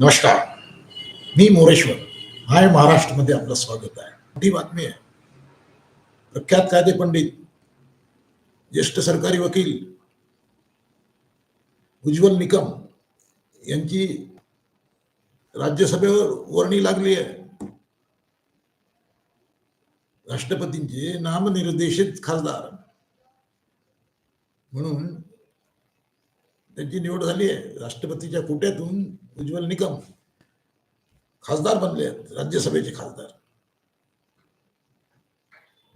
नमस्कार. मी मोरेश्वर. हाय महाराष्ट्रमध्ये आपलं स्वागत आहे. मोठी बातमी आहे. प्रख्यात कायदे पंडित ज्येष्ठ सरकारी वकील उज्ज्वल निकम यांची राज्यसभेवर वर्णी लागली आहे. राष्ट्रपतींचे नामनिर्देशित खासदार. म्हणून त्यांची निवड झाली आहे. राष्ट्रपतीच्या कोट्यातून उज्ज्वल निकम खासदार बनले आहेत राज्यसभेचे खासदार.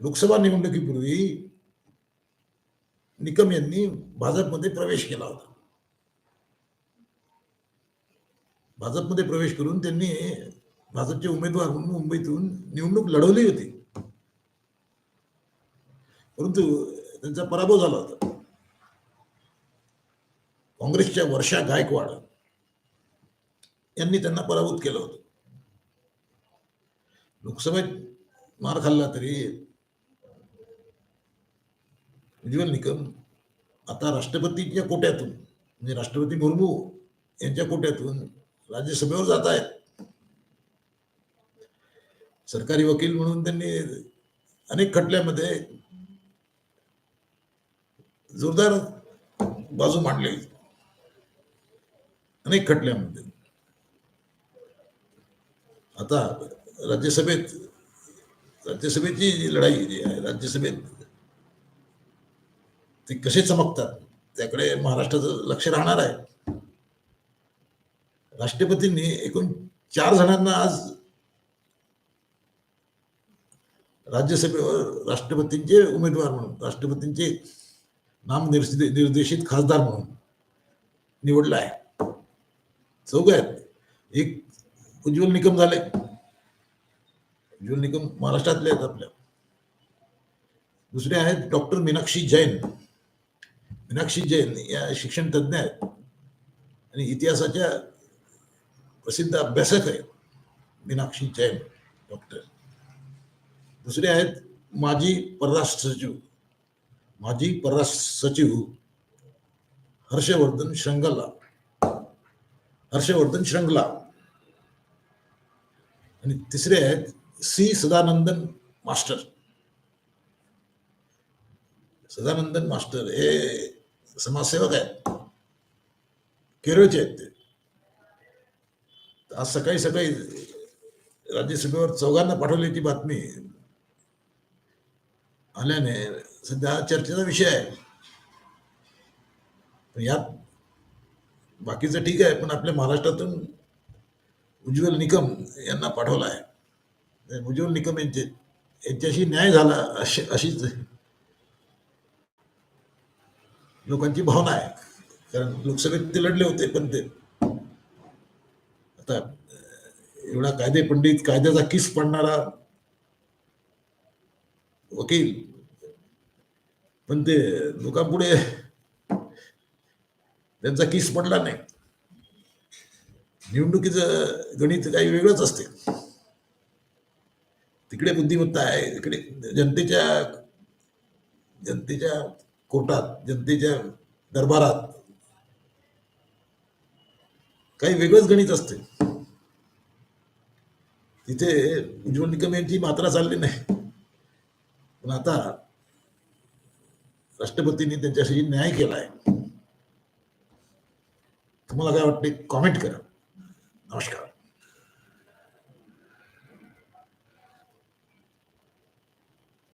लोकसभा निवडणुकीपूर्वी निकम यांनी भाजपमध्ये प्रवेश केला होता. भाजपमध्ये प्रवेश करून त्यांनी भाजपचे उमेदवार म्हणून मुंबईतून निवडणूक लढवली होती. परंतु त्यांचा पराभव झाला होता. काँग्रेसच्या वर्षा गायकवाड यांनी त्यांना पराभूत केलं होतं. लोकसभेत मार खाल्ला तरी उज्ज्वल निकम आता राष्ट्रपतीच्या कोट्यातून म्हणजे राष्ट्रपती मुर्मू यांच्या कोट्यातून राज्यसभेवर जात आहेत. सरकारी वकील म्हणून त्यांनी अनेक खटल्यामध्ये जोरदार बाजू मांडली अनेक खटल्यामध्ये. आता राज्यसभेत राज्यसभेची जी लढाई जी आहे राज्यसभेत ते कसे चमकतात त्याकडे महाराष्ट्राचं लक्ष राहणार आहे. राष्ट्रपतींनी एकूण चार जणांना आज राज्यसभेवर राष्ट्रपतींचे उमेदवार म्हणून राष्ट्रपतींचे नाम निर्देशित निर्देशित खासदार म्हणून निवडला आहे. चौघ आहेत. एक उज्ज्वल निकम झाले. उज्ज्वल निकम महाराष्ट्रातले आहेत आपल्या. दुसरे आहेत डॉक्टर मीनाक्षी जैन. मीनाक्षी जैन या शिक्षण तज्ज्ञ आहेत. आणि इतिहासाच्या प्रसिद्ध अभ्यासक आहेत मीनाक्षी जैन डॉक्टर. दुसरे आहेत माजी परराष्ट्र सचिव. माजी परराष्ट्र सचिव हर्षवर्धन श्रंगला. हर्षवर्धन श्रंगला. आणि तिसरे आहेत C Sadanandan master. Sadanandan master हे समाजसेवक आहेत. केरळचे आहेत ते. आज सकाळी सकाळी राज्यसभेवर चौघांना पाठवल्याची बातमी. आल्याने सध्या चर्चेचा विषय आहे. पण यात बाकीचं ठीक आहे पण आपल्या महाराष्ट्रातून उज्ज्वल निकम यांना पाठवला आहे. म्हणजे उज्ज्वल निकम यांचे यांच्याशी न्याय झाला अशी अशीच लोकांची भावना आहे. कारण लोकसभेत ते लढले होते पण ते आता एवढा कायदे पंडित कायद्याचा किस पडणारा वकील पण ते लोकांपुढे त्यांचा किस पडला नाही. निवडणुकीचं गणित काही वेगळंच असते. तिकडे बुद्धिमत्ता आहे तिकडे जनतेच्या जनतेच्या कोर्टात जनतेच्या दरबारात काही वेगळंच गणित असते. तिथे उज्ज्वल निकम यांची मात्रा चालली नाही. पण आता राष्ट्रपतींनी त्यांच्याशी न्याय केलाय. तुम्हाला काय वाटते कॉमेंट करा. नमस्कार